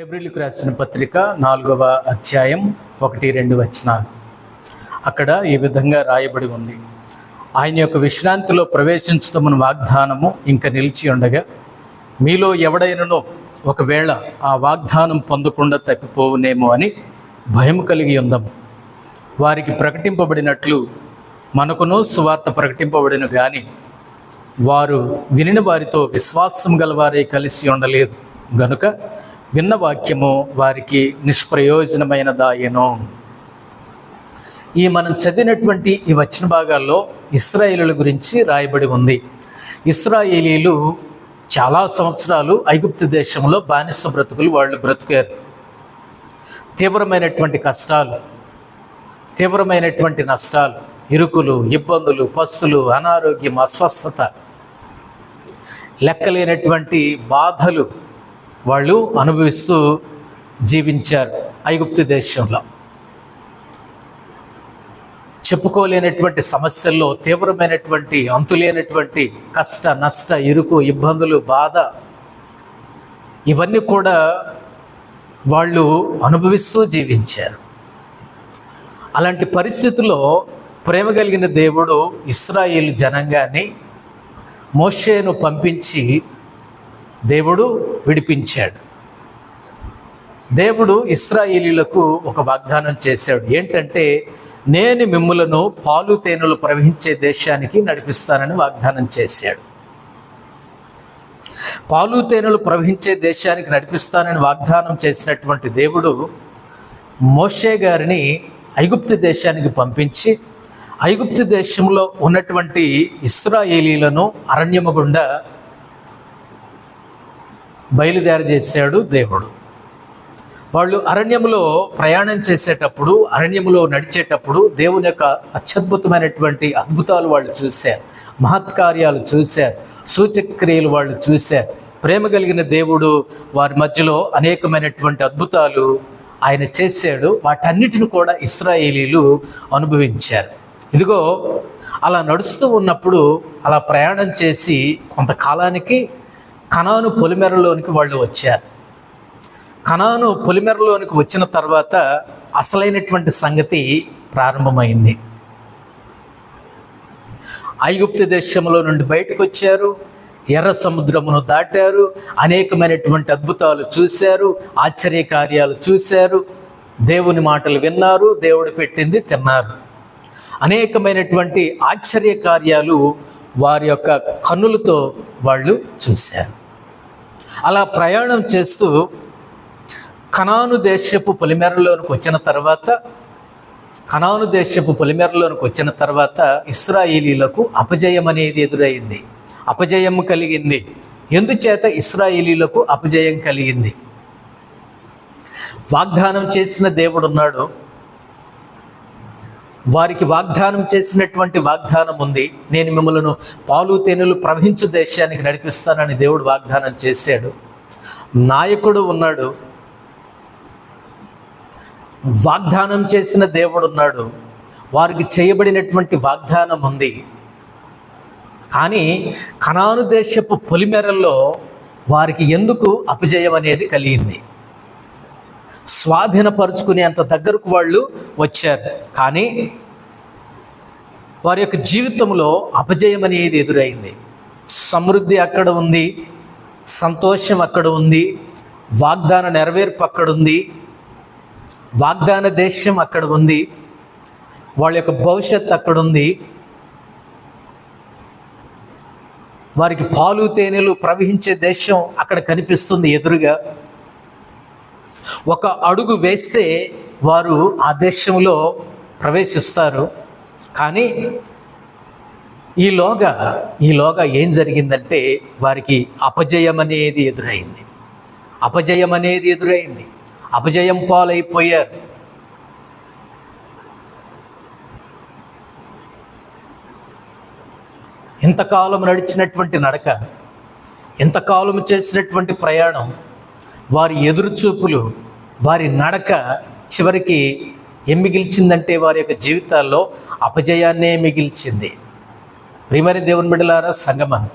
హెబ్రిల్కు రాసిన పత్రిక నాలుగవ అధ్యాయం ఒకటి రెండు వచనాలు. అక్కడ ఈ విధంగా రాయబడి ఉంది. ఆయన యొక్క విశ్రాంతిలో ప్రవేశించడం వాగ్దానము ఇంకా నిలిచి ఉండగా మీలో ఎవడైనను ఒకవేళ ఆ వాగ్దానం పొందకుండా తప్పిపోవునేమో అని భయం కలిగి ఉందాము. వారికి ప్రకటింపబడినట్లు మనకును సువార్త ప్రకటింపబడిన కానీ వారు వినిన వారితో విశ్వాసం గలవారే కలిసి ఉండలేదు. గనుక విన్న వాక్యము వారికి నిష్ప్రయోజనమైనదాయను. ఈ మనం చదివినటువంటి ఈ వచ్చిన భాగాల్లో ఇస్రాయేలుల గురించి రాయబడి ఉంది. ఇస్రాయేలీలు చాలా సంవత్సరాలు ఐగుప్తు దేశంలో బానిస బ్రతుకులు వాళ్ళు బ్రతికారు. తీవ్రమైనటువంటి కష్టాలు తీవ్రమైనటువంటి నష్టాలు ఇరుకులు ఇబ్బందులు పస్తులు అనారోగ్యం అస్వస్థత లెక్కలేనటువంటి బాధలు వాళ్ళు అనుభవిస్తూ జీవించారు ఐగుప్తు దేశంలో. చెప్పుకోలేనటువంటి సమస్యల్లో తీవ్రమైనటువంటి అంతులేనటువంటి కష్ట నష్ట ఇరుకు ఇబ్బందులు బాధ ఇవన్నీ కూడా వాళ్ళు అనుభవిస్తూ జీవించారు. అలాంటి పరిస్థితుల్లో ప్రేమ కలిగిన దేవుడు ఇస్రాయేల్ జనంగాన్ని మోషేను పంపించి దేవుడు విడిపించాడు. దేవుడు ఇస్రాయేలీలకు ఒక వాగ్దానం చేశాడు. ఏంటంటే నేను మిమ్ములను పాలు తేనెలు ప్రవహించే దేశానికి నడిపిస్తానని వాగ్దానం చేశాడు. పాలు తేనెలు ప్రవహించే దేశానికి నడిపిస్తానని వాగ్దానం చేసినటువంటి దేవుడు మోషే గారిని ఐగుప్తు దేశానికి పంపించి ఐగుప్తు దేశంలో ఉన్నటువంటి ఇస్రాయేలీలను అరణ్యము గుండా బయలుదేరి చేశాడు దేవుడు. వాళ్ళు అరణ్యములో ప్రయాణం చేసేటప్పుడు అరణ్యములో నడిచేటప్పుడు దేవుని యొక్క అత్యద్భుతమైనటువంటి అద్భుతాలు వాళ్ళు చూశారు. మహత్కార్యాలు చూశారు. సూచక్రియలు వాళ్ళు చూశారు. ప్రేమ కలిగిన దేవుడు వారి మధ్యలో అనేకమైనటువంటి అద్భుతాలు ఆయన చేశాడు. వాటన్నిటిని కూడా ఇస్రాయేలీలు అనుభవించారు. ఇదిగో అలా నడుస్తూ ఉన్నప్పుడు అలా ప్రయాణం చేసి కొంతకాలానికి కనాను పొలిమెరలోనికి వాళ్ళు వచ్చారు. కనాను పొలిమెరలోనికి వచ్చిన తర్వాత అసలైనటువంటి సంగతి ప్రారంభమైంది. ఐగుప్తు దేశంలో నుండి బయటకు వచ్చారు. ఎర్ర సముద్రమును దాటారు. అనేకమైనటువంటి అద్భుతాలు చూశారు. ఆశ్చర్య కార్యాలు చూశారు. దేవుని మాటలు విన్నారు. దేవుడు పెట్టింది తిన్నారు. అనేకమైనటువంటి ఆశ్చర్య కార్యాలు వారి యొక్క కన్నులతో వాళ్ళు చూశారు. అలా ప్రయాణం చేస్తూ కనాను దేశపు పొలిమేరలోనికి వచ్చిన తర్వాత కనాను దేశపు పొలిమేరలోనికి వచ్చిన తర్వాత ఇస్రాయిలీలకు అపజయం అనేది ఎదురైంది. అపజయం కలిగింది. ఎందుచేత ఇస్రాయిలీలకు అపజయం కలిగింది? వాగ్దానం చేసిన దేవుడు ఉన్నాడు వారికి వాగ్దానం చేసినటువంటి వాగ్దానం ఉంది. నేను మిమ్మల్ని పాలు తేనెలు ప్రవహించు దేశానికి నడిపిస్తానని దేవుడు వాగ్దానం చేశాడు. నాయకుడు ఉన్నాడు. వాగ్దానం చేసిన దేవుడు ఉన్నాడు. వారికి చేయబడినటువంటి వాగ్దానం ఉంది. కానీ కనాను దేశపు పొలిమెరల్లో వారికి ఎందుకు అపజయం అనేది కలిగింది. స్వాధీనపరుచుకునేంత దగ్గరకు వాళ్ళు వచ్చారు. కానీ వారి యొక్క జీవితంలో అపజయం అనేది ఎదురైంది. సమృద్ధి అక్కడ ఉంది సంతోషం అక్కడ ఉంది వాగ్దాన నెరవేర్పు అక్కడ ఉంది వాగ్దాన దేశం అక్కడ ఉంది వాళ్ళ యొక్క భవిష్యత్తు అక్కడ ఉంది. వారికి పాలు తేనెలు ప్రవహించే దేశం అక్కడ కనిపిస్తుంది ఎదురుగా. ఒక అడుగు వేస్తే వారు ఆ దేశంలో ప్రవేశిస్తారు. కానీ ఈలోగా ఈలోగా ఏం జరిగిందంటే వారికి అపజయం అనేది ఎదురైంది. అపజయం అనేది ఎదురైంది. అపజయం పాలైపోయారు. ఇంతకాలం నడిచినటువంటి నడక ఇంతకాలం చేసినటువంటి ప్రయాణం వారి ఎదురుచూపులు వారి నడక చివరికి ఏం మిగిల్చిందంటే వారి యొక్క జీవితాల్లో అపజయాన్నే మిగిల్చింది. ప్రిమరి దేవుని బిడ్డలారా సంగమం.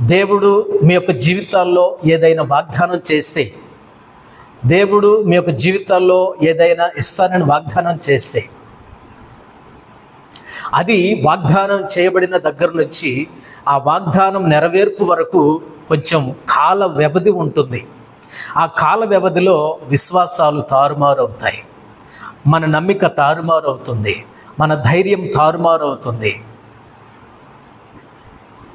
దేవుడు మీ యొక్క జీవితాల్లో ఏదైనా వాగ్దానం చేస్తే దేవుడు మీ యొక్క జీవితాల్లో ఏదైనా ఇస్తానని వాగ్దానం చేస్తే అది వాగ్దానం చేయబడిన దగ్గర నుంచి ఆ వాగ్దానం నెరవేర్పు వరకు కొంచెం కాల వ్యవధి ఉంటుంది. ఆ కాల వ్యవధిలో విశ్వాసాలు తారుమారు అవుతాయి మన నమ్మిక తారుమారు అవుతుంది మన ధైర్యం తారుమారు అవుతుంది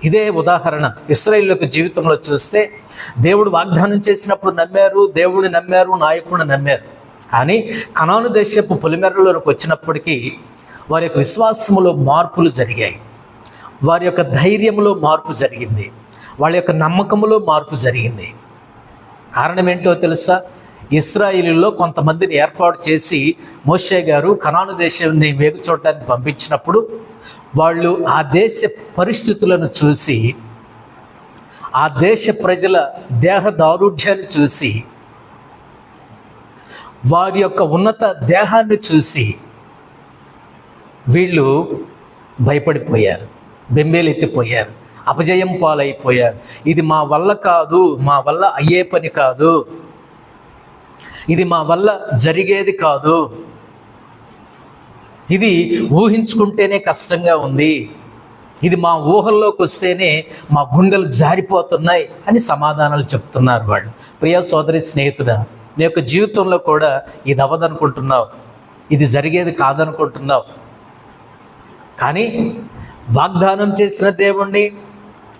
ఇదే ఉదాహరణ ఇస్రాయిల్ యొక్క జీవితంలో చూస్తే దేవుడు వాగ్దానం చేసినప్పుడు నమ్మారు దేవుడిని నమ్మారు నాయకుడిని నమ్మారు. కానీ కనాను దేశపు పొలిమెరలోకి వచ్చినప్పటికీ వారి యొక్క విశ్వాసములో మార్పులు జరిగాయి. వారి యొక్క ధైర్యంలో మార్పు జరిగింది. వాళ్ళ యొక్క నమ్మకములో మార్పు జరిగింది. కారణం ఏంటో తెలుసా? ఇస్రాయిలీలో కొంతమందిని ఏర్పాటు చేసి మోషే గారు కనాను దేశాన్ని వేగు చూడటానికి పంపించినప్పుడు వాళ్ళు ఆ దేశ పరిస్థితులను చూసి ఆ దేశ ప్రజల దేహ దారుఢ్యాన్ని చూసి వారి యొక్క ఉన్నత దేహాన్ని చూసి వీళ్ళు భయపడిపోయారు బెంబేలెత్తిపోయారు. అపజయం పాలైపోయారు. ఇది మా వల్ల కాదు మా వల్ల అయ్యే పని కాదు. ఇది మా వల్ల జరిగేది కాదు. ఇది ఊహించుకుంటేనే కష్టంగా ఉంది. ఇది మా ఊహల్లోకి వస్తేనే మా గుండెలు జారిపోతున్నాయి అని సమాధానాలు చెప్తున్నారు వాళ్ళు. ప్రియ సోదరి స్నేహితుడా నీ యొక్క జీవితంలో కూడా ఇది అవ్వదనుకుంటున్నావు ఇది జరిగేది కాదనుకుంటున్నావు. కానీ వాగ్దానం చేసిన దేవుణ్ణి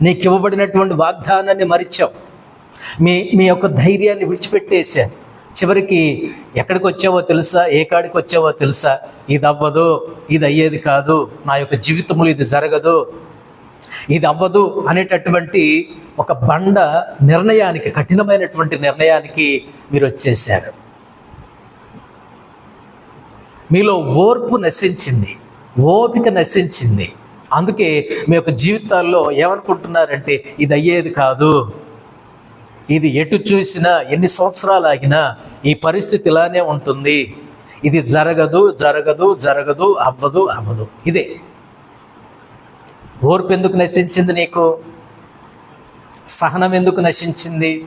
నీకు ఇవ్వబడినటువంటి వాగ్దానాన్ని మరిచావు. మీ మీ యొక్క ధైర్యాన్ని విడిచిపెట్టేశాను. చివరికి ఎక్కడికి వచ్చావో తెలుసా? ఏ కాడికి వచ్చావో తెలుసా? ఇది అవ్వదు ఇది అయ్యేది కాదు. నా యొక్క జీవితంలో ఇది జరగదు. ఇది అవ్వదు అనేటటువంటి ఒక బండ నిర్ణయానికి కఠినమైనటువంటి నిర్ణయానికి మీరు వచ్చేసారు మీలో ఓర్పు నశించింది ఓపిక నశించింది. అందుకే మీ యొక్క జీవితాల్లో ఏమనుకుంటున్నారంటే ఇది అయ్యేది కాదు. ఇది ఎటు చూసినా ఎన్ని సంవత్సరాలు ఆగినా ఈ పరిస్థితి ఇలానే ఉంటుంది. ఇది జరగదు జరగదు జరగదు అవ్వదు అవ్వదు. ఇదే. ఓర్పు ఎందుకు నశించింది నీకు? సహనం ఎందుకు నశించింది?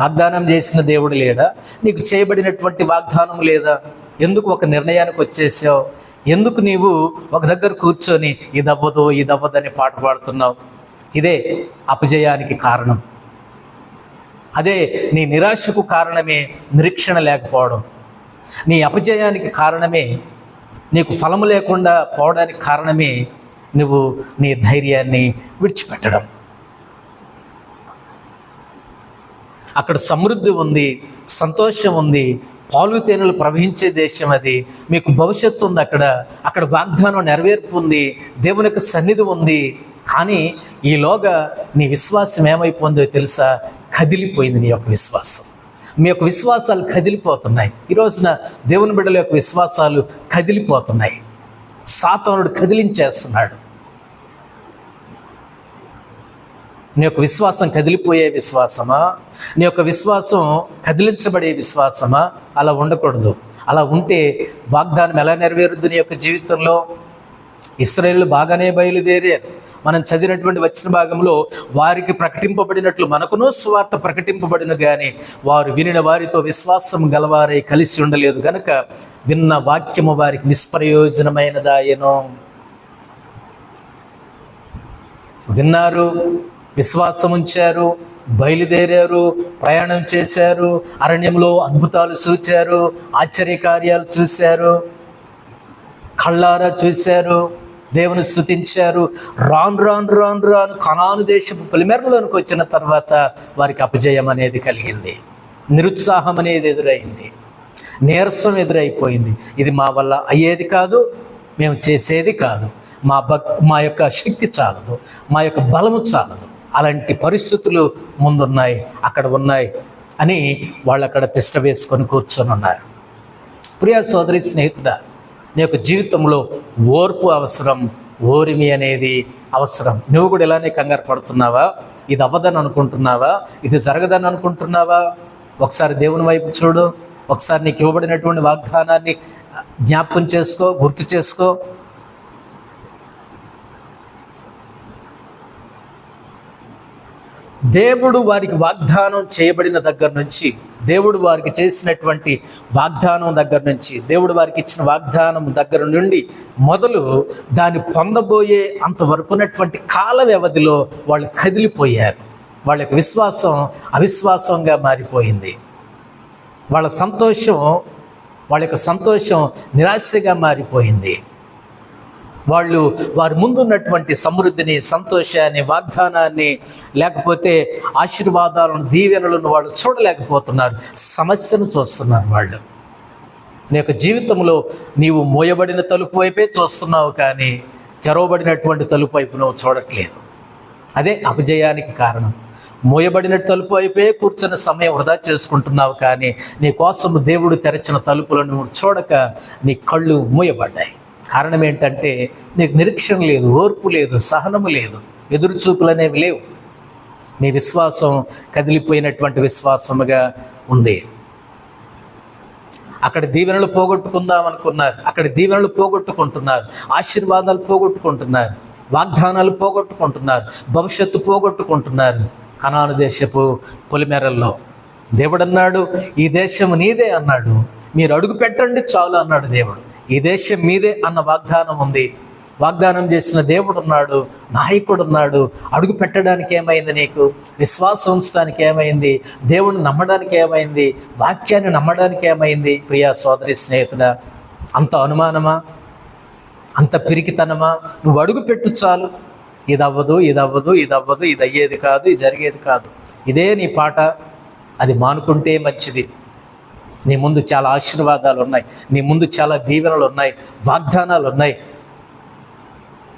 వాగ్దానం చేసిన దేవుడు లేడా? నీకు చేయబడినటువంటి వాగ్దానం లేదా? ఎందుకు ఒక నిర్ణయానికి వచ్చేసావు? ఎందుకు నీవు ఒక దగ్గర కూర్చొని ఇదవ్వదు ఇదవ్వదని పాట పాడుతున్నావు? ఇదే అపజయానికి కారణం. అదే నీ నిరాశకు కారణమే నిరీక్షణ లేకపోవడం. నీ అపజయానికి కారణమే నీకు ఫలము లేకుండా పోవడానికి కారణమే నువ్వు నీ ధైర్యాన్ని విడిచిపెట్టడం. అక్కడ సమృద్ధి ఉంది సంతోషం ఉంది పాలు తేనెలు ప్రవహించే దేశం అది. మీకు భవిష్యత్తు ఉంది అక్కడ. అక్కడ వాగ్దానం నెరవేర్పు ఉంది. దేవుని యొక్క సన్నిధి ఉంది. కానీ ఈలోగా నీ విశ్వాసం ఏమైపోయిందో తెలుసా? కదిలిపోయింది నీ యొక్క విశ్వాసం. మీ యొక్క విశ్వాసాలు కదిలిపోతున్నాయి. ఈ రోజున దేవుని బిడ్డల యొక్క విశ్వాసాలు కదిలిపోతున్నాయి. సాతానుడు కదిలించేస్తున్నాడు. నీ యొక్క విశ్వాసం కదిలిపోయే విశ్వాసమా? నీ యొక్క విశ్వాసం కదిలించబడే విశ్వాసమా? అలా ఉండకూడదు. అలా ఉంటే వాగ్దానం ఎలా నెరవేరుద్ది నీ యొక్క జీవితంలో? ఇస్రాయేళ్ళు బాగానే బయలుదేరారు మనం చదివినటువంటి వచ్చిన భాగంలో వారికి ప్రకటింపబడినట్లు మనకును స్వార్థ ప్రకటింపబడిన కానీ వారు వినిన వారితో విశ్వాసం గలవారై కలిసి ఉండలేదు కనుక విన్న వాక్యము వారికి నిష్ప్రయోజనమైనదాయనో. విన్నారు విశ్వాసం ఉంచారు బయలుదేరారు ప్రయాణం చేశారు అరణ్యంలో అద్భుతాలు చూచారు ఆశ్చర్యకార్యాలు చూశారు కళ్ళారా చూశారు దేవుని స్థుతించారు రాను రాను రాను రాను కణాను దేశపు పొలిమెరలోనికి వచ్చిన తర్వాత వారికి అపజయం అనేది కలిగింది. నిరుత్సాహం అనేది ఎదురైంది. నీరసం ఎదురైపోయింది. ఇది మా వల్ల అయ్యేది కాదు మేము చేసేది కాదు. మా భక్ మా యొక్క శక్తి చాలదు. మా యొక్క బలము చాలదు. అలాంటి పరిస్థితులు ముందున్నాయి అక్కడ ఉన్నాయి అని వాళ్ళు అక్కడ తిష్ట వేసుకొని కూర్చొని ఉన్నారు. ప్రియ సోదరి స్నేహితుడ నీ యొక్క జీవితంలో ఓర్పు అవసరం ఓరిమి అనేది అవసరం. నువ్వు కూడా ఇలానే కంగారు పడుతున్నావా? ఇది అవ్వదని అనుకుంటున్నావా? ఇది జరగదని అనుకుంటున్నావా? ఒకసారి దేవుని వైపు చూడు. ఒకసారి నీకు ఇవ్వబడినటువంటి వాగ్దానాన్ని జ్ఞాపకం చేసుకో గుర్తు చేసుకో. దేవుడు వారికి వాగ్దానం చేయబడిన దగ్గర నుంచి దేవుడు వారికి చేసినటువంటి వాగ్దానం దగ్గర నుంచి దేవుడు వారికి ఇచ్చిన వాగ్దానం దగ్గర నుండి మొదలు దాన్ని పొందబోయే అంతవరకు ఉన్నటువంటి కాల వ్యవధిలో వాళ్ళు కదిలిపోయారు. వాళ్ళ యొక్క విశ్వాసం అవిశ్వాసంగా మారిపోయింది. వాళ్ళ సంతోషం వాళ్ళ యొక్క సంతోషం నిరాశగా మారిపోయింది. వాళ్ళు వారి ముందున్నటువంటి సమృద్ధిని సంతోషాన్ని వాగ్దానాన్ని లేకపోతే ఆశీర్వాదాలను దీవెనలను వాళ్ళు చూడలేకపోతున్నారు. సమస్యను చూస్తున్నారు వాళ్ళు. నీ యొక్క జీవితంలో నీవు మోయబడిన తలుపు వైపే చూస్తున్నావు కానీ తెరవబడినటువంటి తలుపు వైపు నువ్వు చూడట్లేదు. అదే అపజయానికి కారణం. మోయబడిన తలుపు వైపే కూర్చున్న సమయం వృధా చేసుకుంటున్నావు కానీ నీ కోసం దేవుడు తెరచిన తలుపులను నువ్వు చూడక నీ కళ్ళు మూయబడ్డాయి. కారణం ఏంటంటే నీకు నిరీక్షణ లేదు ఓర్పు లేదు సహనము లేదు ఎదురుచూపులు అనేవి లేవు. నీ విశ్వాసం కదిలిపోయినటువంటి విశ్వాసముగా ఉంది. అక్కడ దీవెనలు పోగొట్టుకుందాం అనుకున్నారు అక్కడ దీవెనలు పోగొట్టుకుంటున్నారు ఆశీర్వాదాలు పోగొట్టుకుంటున్నారు వాగ్దానాలు పోగొట్టుకుంటున్నారు భవిష్యత్తు పోగొట్టుకుంటున్నారు కనాను దేశపు పొలిమేరల్లో. దేవుడన్నాడు ఈ దేశం నీదే అన్నాడు. మీరు అడుగు పెట్టండి చాలు అన్నాడు దేవుడు. ఈ దేశం మీదే అన్న వాగ్దానం ఉంది. వాగ్దానం చేసిన దేవుడు ఉన్నాడు నాయకుడు ఉన్నాడు అడుగు పెట్టడానికి ఏమైంది నీకు? విశ్వాసం ఉంచడానికి ఏమైంది? దేవుడిని నమ్మడానికి ఏమైంది? వాక్యాన్ని నమ్మడానికి ఏమైంది? ప్రియా సోదరి స్నేహితుడా అంత అనుమానమా? అంత పిరికితనమా? నువ్వు అడుగు పెట్టు చాలు. ఇది అవ్వదు ఇది అవ్వదు ఇది అవ్వదు ఇది అయ్యేది కాదు ఇది జరిగేది కాదు. ఇదే నీ పాట. అది మానుకుంటే మంచిది. నీ ముందు చాలా ఆశీర్వాదాలు ఉన్నాయి. నీ ముందు చాలా దీవెనలు ఉన్నాయి. వాగ్దానాలు ఉన్నాయి.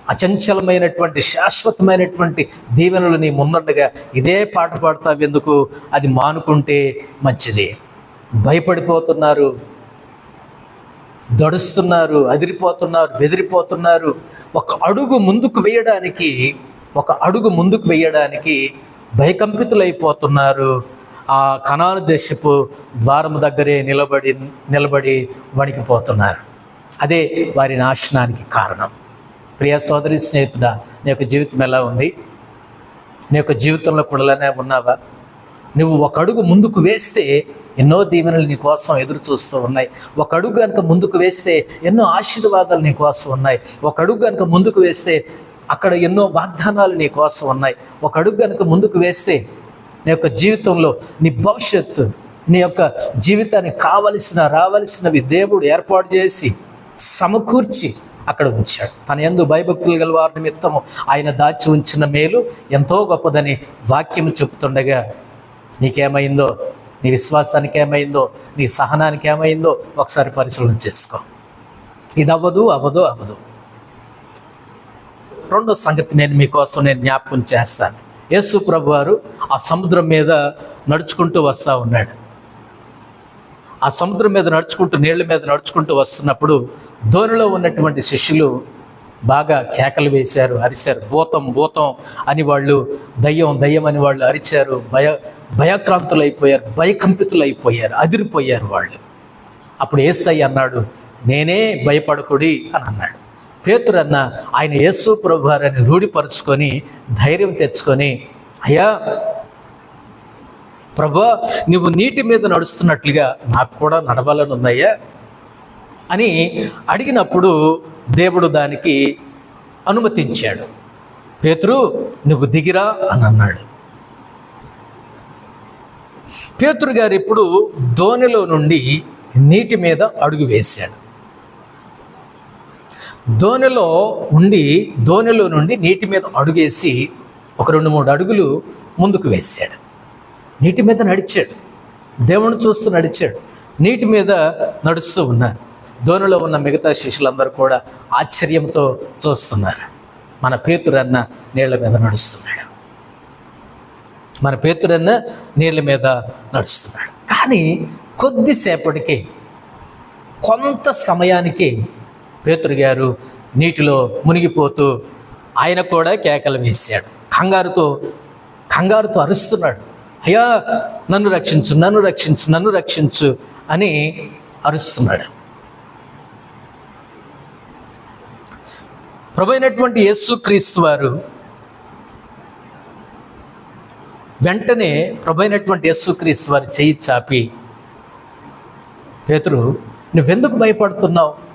అచంచలమైనటువంటి శాశ్వతమైనటువంటి దీవెనలు నీ ముందుండగా ఇదే పాట పాడతావు ఎందుకు? అది మానుకుంటే మంచిది. భయపడిపోతున్నారు. దడుస్తున్నారు. అదిరిపోతున్నారు. బెదిరిపోతున్నారు. ఒక అడుగు ముందుకు వేయడానికి ఒక అడుగు ముందుకు వేయడానికి భయకంపితులైపోతున్నారు. ఆ కణాను దేశపు ద్వారము దగ్గరే నిలబడి నిలబడి వణికిపోతున్నారు. అదే వారి నాశనానికి కారణం. ప్రియ సోదరి స్నేహితుడా నీ యొక్క జీవితం ఎలా ఉంది? నీ యొక్క జీవితంలో కూడా ఉన్నావా? నువ్వు ఒక అడుగు ముందుకు వేస్తే ఎన్నో దీవెనలు నీ కోసం ఎదురు చూస్తూ ఉన్నాయి. ఒక అడుగు కనుక ముందుకు వేస్తే ఎన్నో ఆశీర్వాదాలు నీ కోసం ఉన్నాయి. ఒక అడుగు కనుక ముందుకు వేస్తే అక్కడ ఎన్నో వాగ్దానాలు నీ కోసం ఉన్నాయి. ఒక అడుగు కనుక ముందుకు వేస్తే నీ యొక్క జీవితంలో నీ భవిష్యత్తు నీ యొక్క జీవితానికి కావలసిన రావలసినవి దేవుడు ఏర్పాటు చేసి సమకూర్చి అక్కడ ఉంచాడు. తన ఎందు భయభక్తులు గల వారి నిమిత్తము ఆయన దాచి ఉంచిన మేలు ఎంతో గొప్పదని వాక్యం చెబుతుండగా నీకేమైందో? నీ విశ్వాసానికి ఏమైందో నీ సహనానికి ఏమైందో ఒకసారి పరిశీలన చేసుకో. ఇది అవ్వదు అవ్వదు అవ్వదు. రెండో సంగతి నేను మీకోసం నేను జ్ఞాపకం చేస్తాను. యేసు ప్రభు వారు ఆ సముద్రం మీద నడుచుకుంటూ వస్తూ ఉన్నాడు. ఆ సముద్రం మీద నడుచుకుంటూ నీళ్ళ మీద నడుచుకుంటూ వస్తున్నప్పుడు ధోనిలో ఉన్నటువంటి శిష్యులు బాగా కేకలు వేశారు అరిచారు. భూతం భూతం అని వాళ్ళు దయ్యం దయ్యం అని వాళ్ళు అరిచారు. భయ భయక్రాంతులు అయిపోయారు భయకంపితులు అయిపోయారు అదిరిపోయారు వాళ్ళు. అప్పుడు ఏసై అన్నాడు నేనే భయపడకుడి అని అన్నాడు. పేతురన్న ఆయన యేసు ప్రభువారిని రూఢిపరుచుకొని ధైర్యం తెచ్చుకొని అయ్యా ప్రభా నువ్వు నీటి మీద నడుస్తున్నట్లుగా నాకు కూడా నడవాలని ఉందయ్యా అని అడిగినప్పుడు దేవుడు దానికి అనుమతించాడు. పేతురు నువ్వు దిగిరా అని అన్నాడు. పేతురు గారు ఇప్పుడు ధోనిలో నుండి నీటి మీద అడుగు వేశాడు. ధోనిలో ఉండి ధోనిలో నుండి నీటి మీద అడుగేసి ఒక రెండు మూడు అడుగులు ముందుకు వేశాడు. నీటి మీద నడిచాడు. దేవుని చూస్తూ నడిచాడు. నీటి మీద నడుస్తూ ఉన్నారు ధోనిలో ఉన్న మిగతా శిష్యులందరూ కూడా ఆశ్చర్యంతో చూస్తున్నారు. మన పేతురన్న నీళ్ళ మీద నడుస్తున్నాడు. మన పేతురన్న నీళ్ళ మీద నడుస్తున్నాడు. కానీ కొద్దిసేపటికి కొంత సమయానికి పేతురు గారు నీటిలో మునిగిపోతూ ఆయన కూడా కేకలు వేశాడు. కంగారుతో కంగారుతో అరుస్తున్నాడు. అయ్యా నన్ను రక్షించు నన్ను రక్షించు నన్ను రక్షించు అని అరుస్తున్నాడు. ప్రభు అయినటువంటి యేసు క్రీస్తు వారు వెంటనే ప్రభైనటువంటి యేసుక్రీస్తు వారు చేయి చాపి పేతురు నువ్వెందుకు భయపడుతున్నావు?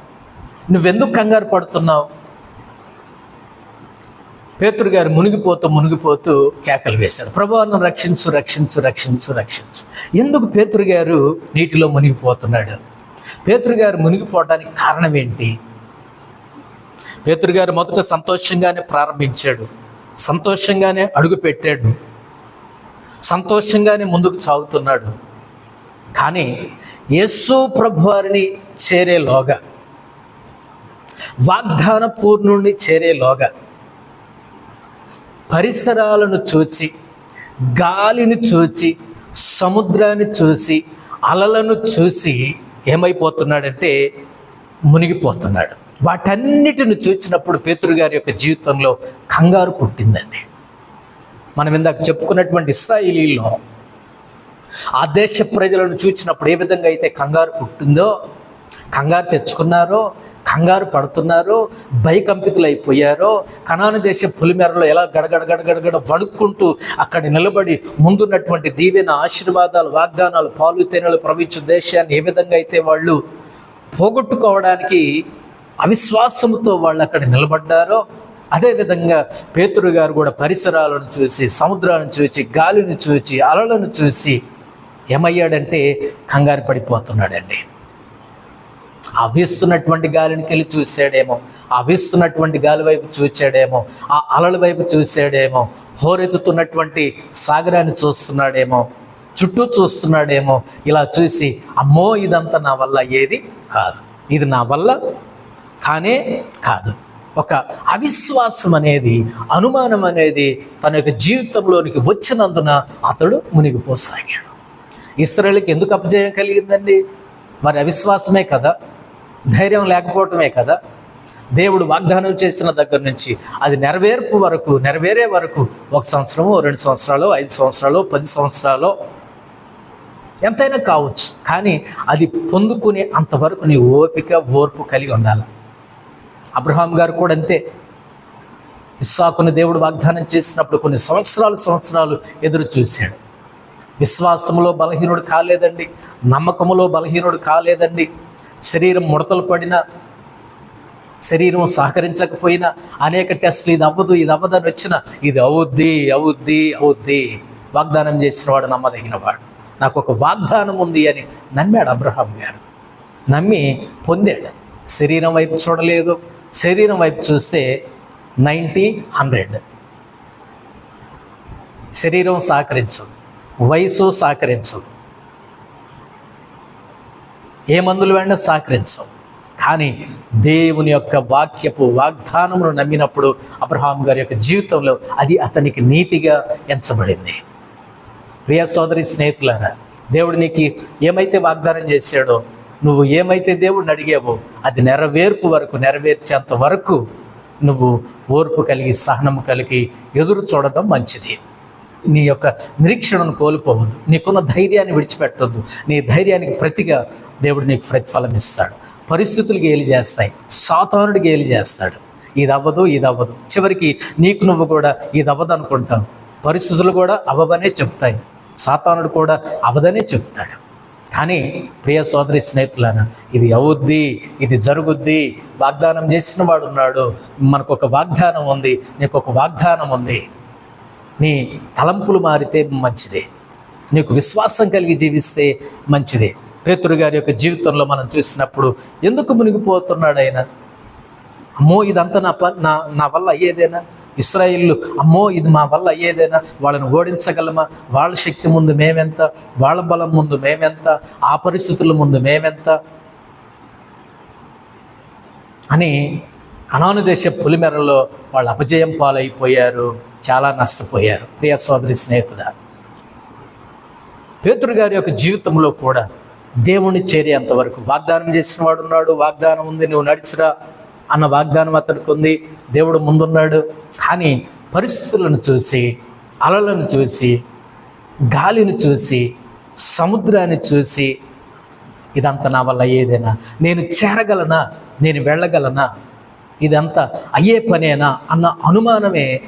నువ్వెందుకు కంగారు పడుతున్నావు? పేతురు గారు మునిగిపోతూ మునిగిపోతూ కేకలు వేశారు. ప్రభావం రక్షించు రక్షించు రక్షించు రక్షించు. ఎందుకు పేతురు గారు నీటిలో మునిగిపోతున్నాడు? పేతురు గారు మునిగిపోవడానికి కారణం ఏంటి? పేతురు గారు మొదట సంతోషంగానే ప్రారంభించాడు. సంతోషంగానే అడుగు పెట్టాడు. సంతోషంగానే ముందుకు సాగుతున్నాడు. కానీ యేసు ప్రభు వారిని చేరేలోగా వాగ్దాన పూర్ణుణ్ణి చేరేలోగా పరిసరాలను చూచి గాలిని చూచి సముద్రాన్ని చూసి అలలను చూసి ఏమైపోతున్నాడంటే మునిగిపోతున్నాడు. వాటన్నిటిని చూసినప్పుడు పేతురు గారి యొక్క జీవితంలో కంగారు పుట్టిందండి. మనం ఇందాక చెప్పుకున్నటువంటి ఇస్రాయిలీలో ఆ దేశ ప్రజలను చూసినప్పుడు ఏ విధంగా అయితే కంగారు పుట్టిందో కంగారు తెచ్చుకున్నారో కంగారు పడుతున్నారో భయకంపితులు అయిపోయారో కణాను దేశం పులిమెరలో ఎలా గడగడ గడగడగడ వణుక్కుంటూ అక్కడ నిలబడి ముందున్నటువంటి దీవెన ఆశీర్వాదాలు వాగ్దానాలు పాలు తేనెలు ప్రవహించు దేశాన్ని ఏ విధంగా అయితే వాళ్ళు పోగొట్టుకోవడానికి అవిశ్వాసంతో వాళ్ళు అక్కడ నిలబడ్డారో అదేవిధంగా పేతురు గారు కూడా పరిసరాలను చూసి సముద్రాలను చూసి గాలిని చూసి అలలను చూసి ఏమయ్యాడంటే కంగారు పడిపోతున్నాడండి. ఆ వీస్తున్నటువంటి గాలిని వెళ్ళి చూశాడేమో ఆ వీస్తున్నటువంటి గాలి వైపు చూచాడేమో ఆ అలల వైపు చూశాడేమో హోరెత్తుతున్నటువంటి సాగరాన్ని చూస్తున్నాడేమో చుట్టూ చూస్తున్నాడేమో ఇలా చూసి అమ్మో ఇదంతా నా వల్ల ఏది కాదు. ఇది నా వల్ల కానే కాదు. ఒక అవిశ్వాసం అనేది అనుమానం అనేది తన యొక్క జీవితంలోనికి వచ్చినందున అతడు మునిగిపోసాగాడు. ఇస్రాయల్కి ఎందుకు అపజయం కలిగిందండి? మరి అవిశ్వాసమే కదా. ధైర్యం లేకపోవటమే కదా? దేవుడు వాగ్దానం చేసిన దగ్గర నుంచి అది నెరవేర్పు వరకు నెరవేరే వరకు ఒక సంవత్సరము రెండు సంవత్సరాలు ఐదు సంవత్సరాలు పది సంవత్సరాలు ఎంతైనా కావచ్చు. కానీ అది పొందుకునే అంతవరకు నీ ఓపిక ఓర్పు కలిగి ఉండాలి. అబ్రహాం గారు కూడా అంతే. ఇస్సాకుని దేవుడు వాగ్దానం చేసినప్పుడు కొన్ని సంవత్సరాలు సంవత్సరాలు ఎదురు చూశాడు. విశ్వాసములో బలహీనుడు కాలేదండి. నమ్మకములో బలహీనుడు కాలేదండి. శరీరం ముడతలు పడిన శరీరం సహకరించకపోయినా అనేక టెస్ట్లు ఇది అవ్వదు ఇది అవ్వదని వచ్చిన ఇది అవుద్ది అవుద్ది అవుద్ది. వాగ్దానం చేసిన వాడు నమ్మదగిన వాడు. నాకు ఒక వాగ్దానం ఉంది అని నమ్మాడు అబ్రహాం గారు. నమ్మి పొందాడు. శరీరం వైపు చూడలేదు. శరీరం వైపు చూస్తే నైంటీ హండ్రెడ్. శరీరం సహకరించదు. వయసు సహకరించదు. ఏ మందులు వెంట సహకరించవు. కానీ దేవుని యొక్క వాక్యపు వాగ్దానమును నమ్మినప్పుడు అబ్రహాం గారి యొక్క జీవితంలో అది అతనికి నీతిగా ఎంచబడింది. ప్రియ సోదరి స్నేహితులారా దేవుడు నీకు ఏమైతే వాగ్దానం చేశాడో నువ్వు ఏమైతే దేవుడిని అడిగావో అది నెరవేర్పు వరకు నెరవేర్చేంత వరకు నువ్వు ఓర్పు కలిగి సహనము కలిగి ఎదురు చూడడం మంచిది. నీ యొక్క నిరీక్షణను కోల్పోవద్దు. నీకున్న ధైర్యాన్ని విడిచిపెట్టొద్దు. నీ ధైర్యానికి ప్రతిగా దేవుడు నీకు ప్రతిఫలం ఇస్తాడు. పరిస్థితులు గేలి చేస్తాయి. సాతానుడు గేలి చేస్తాడు. ఇది అవ్వదు ఇది అవ్వదు చివరికి నీకు నువ్వు కూడా ఇది అవ్వదు అనుకుంటావు. పరిస్థితులు కూడా అవ్వవనే చెప్తాయి. సాతానుడు కూడా అవదనే చెప్తాడు. కానీ ప్రియ సోదరి స్నేహితులన ఇది అవుద్ది ఇది జరుగుద్ది. వాగ్దానం చేసిన వాడు ఉన్నాడు మనకు ఒక వాగ్దానం ఉంది నీకు ఒక వాగ్దానం ఉంది. నీ తలంపులు మారితే మంచిదే. నీకు విశ్వాసం కలిగి జీవిస్తే మంచిదే. పేతురు గారి యొక్క జీవితంలో మనం చూసినప్పుడు ఎందుకు మునిగిపోతున్నాడు ఆయన అమ్మో ఇదంతా నా ప నా నా వల్ల అయ్యేదేనా? ఇస్రాయిల్లు అమ్మో ఇది మా వల్ల అయ్యేదేనా? వాళ్ళని ఓడించగలమా? వాళ్ళ శక్తి ముందు మేమెంత? వాళ్ళ బలం ముందు మేమెంత? ఆ పరిస్థితుల ముందు మేమెంత? అని కణాను దేశ పులిమెరలో వాళ్ళు అపజయం పాలైపోయారు. చాలా నష్టపోయారు. ప్రియ సోదరి స్నేహితుడ పేతురు గారి యొక్క జీవితంలో కూడా దేవుణ్ణి చేరేంత వరకు వాగ్దానం చేసిన వాడు ఉన్నాడు వాగ్దానం ఉంది నువ్వు నడిచిరా అన్న వాగ్దానం అతడికి ఉంది. దేవుడు ముందున్నాడు. కానీ పరిస్థితులను చూసి అలలను చూసి గాలిని చూసి సముద్రాన్ని చూసి ఇదంతా నా వల్ల అయ్యేదేనా? నేను చేరగలనా? నేను వెళ్ళగలనా? ఇదంతా అయ్యే పనేనా? అన్న అనుమానమే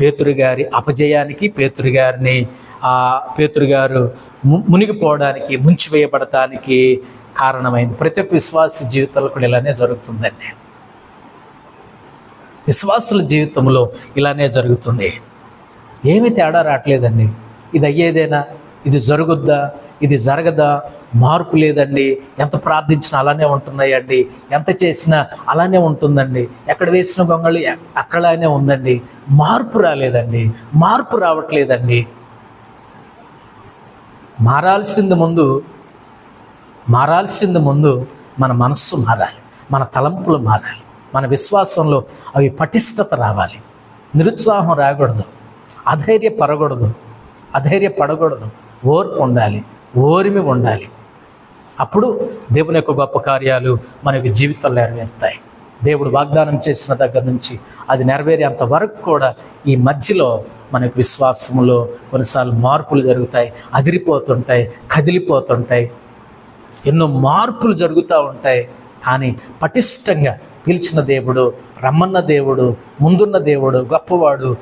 పేతురుగారి అపజయానికి పేతురుగారిని ఆ పేతురుగారు మునిగిపోవడానికి ముంచివేయబడటానికి కారణమైంది. ప్రతి ఒక్క విశ్వాస జీవితంలో కూడా ఇలానే జరుగుతుందండి. విశ్వాసుల జీవితంలో ఇలానే జరుగుతుంది. ఏమి తేడా రావట్లేదండి. ఇది అయ్యేదేనా? ఇది జరుగుద్దా? ఇది జరగదా? మార్పు లేదండి. ఎంత ప్రార్థించినా అలానే ఉంటున్నాయండి ఎంత చేసినా అలానే ఉంటుందండి. ఎక్కడ వేసిన గొంగళి అక్కడనే ఉందండి. మార్పు రాలేదండి. మార్పు రావట్లేదండి. మారాల్సింది ముందు మారాల్సింది ముందు మన మనస్సు మారాలి. మన తలంపులు మారాలి. మన విశ్వాసంలో అవి పటిష్టత రావాలి. నిరుత్సాహం రాకూడదు. అధైర్య పడకూడదు అధైర్య పడకూడదు ఓర్పు ఉండాలి. ఓరిమి ఉండాలి. అప్పుడు దేవుని యొక్క గొప్ప కార్యాలు మన యొక్క జీవితంలో నెరవేరుతాయి. దేవుడు వాగ్దానం చేసిన దగ్గర నుంచి అది నెరవేరేంత వరకు కూడా ఈ మధ్యలో మనకు విశ్వాసంలో కొన్నిసార్లు మార్పులు జరుగుతాయి అదిరిపోతుంటాయి కదిలిపోతుంటాయి. ఎన్నో మార్పులు జరుగుతూ ఉంటాయి. కానీ పటిష్టంగా పిలిచిన దేవుడు రమ్మన్న దేవుడు ముందున్న దేవుడు గొప్పవాడు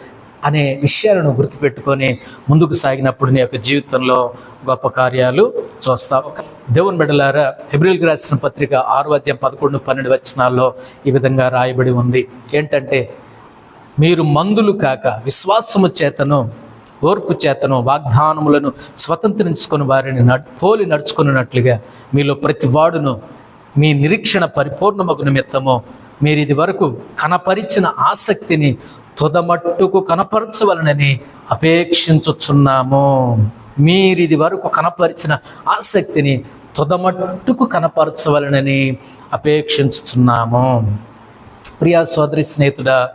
అనే విషయాలను గుర్తుపెట్టుకొని ముందుకు సాగినప్పుడు నీ యొక్క జీవితంలో గొప్ప కార్యాలు చూస్తావు దేవుని బిడ్డలారా ఫిబ్రిల్కి రాసిన పత్రిక ఆరు అధ్యాయం పదకొండు పన్నెండు వచనాల్లో ఈ విధంగా రాయబడి ఉంది. ఏంటంటే మీరు మందులు కాక విశ్వాసము చేతను ఓర్పు చేతను వాగ్దానములను స్వతంత్రించుకుని వారిని న పోలి నడుచుకున్నట్లుగా మీలో ప్రతి వాడును మీ నిరీక్షణ పరిపూర్ణమగు నిమిత్తము మీరు ఇది వరకు కనపరిచిన ఆసక్తిని తుదమట్టుకు కనపరచవలనని అపేక్షించుచున్నాము. మీరిది వరకు కనపరిచిన ఆసక్తిని తుదమట్టుకు కనపరచవలనని అపేక్షించుచున్నాము. ప్రియా సోదరి స్నేహితుడా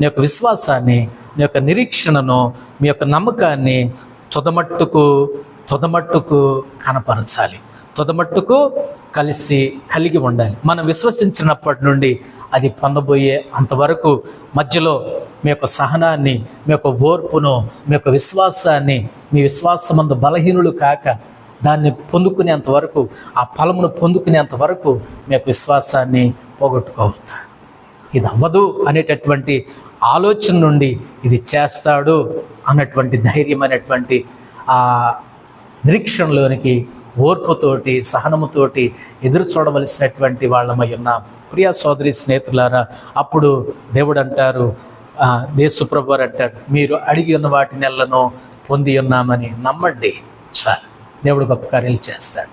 నీ యొక్క విశ్వాసాన్ని నీ యొక్క నిరీక్షణను మీ యొక్క నమ్మకాన్ని తుదమట్టుకు తుదమట్టుకు కనపరచాలి. తుదమట్టుకు కలిసి కలిగి ఉండాలి. మనం విశ్వసించినప్పటి నుండి అది పొందబోయే అంతవరకు మధ్యలో మీ యొక్క సహనాన్ని మీ యొక్క ఓర్పును మీ యొక్క విశ్వాసాన్ని మీ విశ్వాసమందు బలహీనులు కాక దాన్ని పొందుకునేంత వరకు ఆ ఫలమును పొందుకునేంత వరకు మీ యొక్క విశ్వాసాన్ని పోగొట్టుకోవద్దు. ఇది అవ్వదు అనేటటువంటి ఆలోచన నుండి ఇది చేస్తాడు అన్నటువంటి ధైర్యమైనటువంటి ఆ నిరీక్షణలోనికి ఓర్పుతోటి సహనముతోటి ఎదురు చూడవలసినటువంటి వాళ్ళమై ఉన్నాం ప్రియా సోదరి స్నేహితులారా అప్పుడు దేవుడు అంటారు ఆ, అంటాడు మీరు అడిగి ఉన్న వాటి నెలను పొంది ఉన్నామని నమ్మండి. చాలు దేవుడు గొప్ప కార్యాలు చేస్తాడు.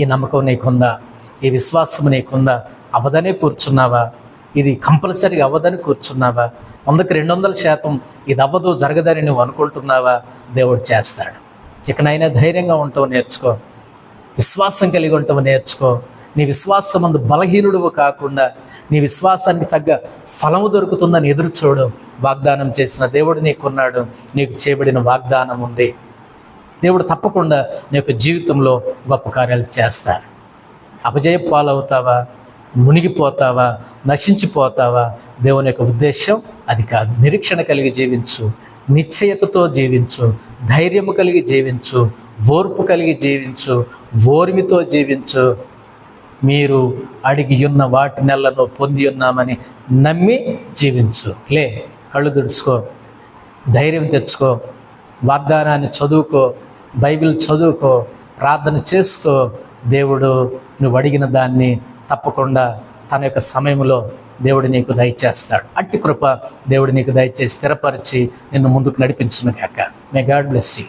ఈ నమ్మకం నీకుందా? ఈ విశ్వాసం నీకుందా? అవదనే కూర్చున్నావా? ఇది కంపల్సరీగా అవ్వదని కూర్చున్నావా? వందకి రెండు వందల శాతం ఇది అవ్వదు జరగదని నువ్వు అనుకుంటున్నావా? దేవుడు చేస్తాడు. ఇకనైనా ధైర్యంగా ఉంటావు నేర్చుకో. విశ్వాసం కలిగి ఉంటావు నేర్చుకో. నీ విశ్వాసం అందు బలహీనుడువు కాకుండా నీ విశ్వాసానికి తగ్గ ఫలము దొరుకుతుందని ఎదురు చూడు. వాగ్దానం చేసిన దేవుడు నీకున్నాడు. నీకు చేయబడిన వాగ్దానం ఉంది. దేవుడు తప్పకుండా నీ యొక్క జీవితంలో గొప్ప కార్యాలు చేస్తారు. అపజయ పాలవుతావా మునిగిపోతావా? నశించిపోతావా? దేవుని యొక్క ఉద్దేశం అది కాదు. నిరీక్షణ కలిగి జీవించు. నిశ్చయతతో జీవించు. ధైర్యము కలిగి జీవించు ఓర్పు కలిగి జీవించు ఓర్మితో జీవించు. మీరు అడిగి ఉన్న వాటి నెలను పొంది ఉన్నామని నమ్మి జీవించు. లే కళ్ళు తుడుచుకో. ధైర్యం తెచ్చుకో. వాగ్దానాన్ని చదువుకో. బైబిల్ చదువుకో. ప్రార్థన చేసుకో. దేవుడు నువ్వు అడిగిన దాన్ని తప్పకుండా తన యొక్క సమయంలో దేవుడు నీకు దయచేస్తాడు. అట్టి కృప దేవుడు నీకు దయచేసి స్థిరపరిచి నిన్ను ముందుకు నడిపించును మే గాడ్ బ్లెస్ యూ